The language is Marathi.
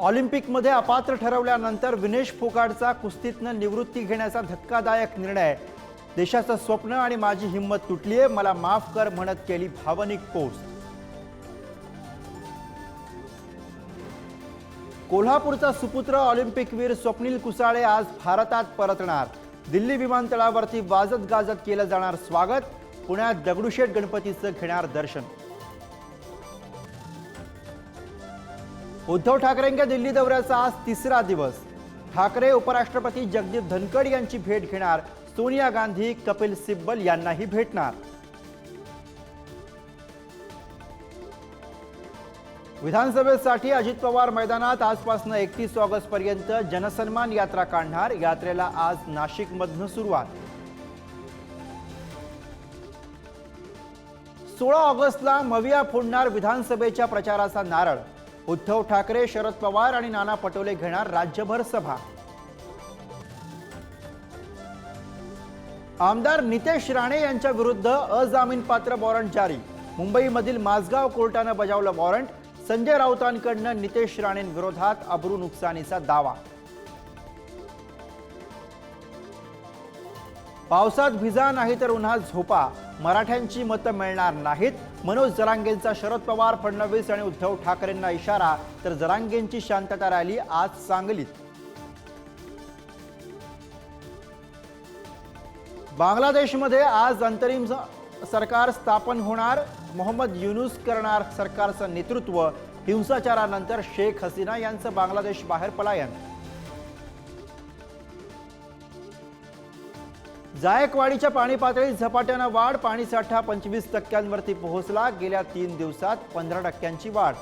ऑलिम्पिकमध्ये अपात्र ठरवल्यानंतर विनेश फोगाडचा कुस्तीतनं निवृत्ती घेण्याचा धक्कादायक निर्णय. देशाचं स्वप्न आणि माझी हिंमत तुटलीये मला माफ कर म्हणत केली भावनिक पोस्ट. कोल्हापूरचा सुपुत्र ऑलिम्पिकवीर स्वप्नील कुसाळे आज भारतात परतणार. दिल्ली विमानतळावरती वाजत गाजत केलं जाणार स्वागत पुण्यात दगडूशेठ गणपतीचं घेणार दर्शन. उद्धव ठाकरेंच्या दिल्ली दौऱ्याचा आज तिसरा दिवस. ठाकरे उपराष्ट्रपती जगदीप धनखड यांची भेट घेणार सोनिया गांधी कपिल सिब्बल यांनाही भेटणार. विधानसभेसाठी अजित पवार मैदानात आजपासून एकतीस ऑगस्ट पर्यंत जनसन्मान यात्रा काढणार यात्रेला आज नाशिकमधनं सुरुवात. सोळा ऑगस्टला मविया फोडणार विधानसभेच्या प्रचाराचा नारळ. उद्धव ठाकरे शरद पवार आणि नाना पटोले घेणार राज्यभर सभा. आमदार नितेश राणे यांच्या विरुद्ध अजामीनपात्र वॉरंट जारी. मुंबईमधील माझगाव कोर्टानं बजावलं वॉरंट. संजय राऊतांकडनं नितेश राणेंविरोधात अब्रू नुकसानीचा दावा. पावसात भिजा नाही तर उन्हात झोपा. मराठ्यांची मतं मिळणार नाहीत. मनोज जरांगेंचा शरद पवार फडणवीस आणि उद्धव ठाकरेंना इशारा. तर जरांगेंची शांतता रॅली आज सांगलीत. बांगलादेशमध्ये आज अंतरिम सरकार स्थापन होणार. मोहम्मद युनुस करणार सरकारचं नेतृत्व. हिंसाचारानंतर शेख हसीना यांचं बांगलादेश बाहेर पलायन. जायकवाडीच्या पाणी पातळीत झपाट्यानं वाढ पाणीसाठा पंचवीस टक्क्यांवरती पोहोचला. गेल्या तीन दिवसात पंधरा टक्क्यांची वाढ.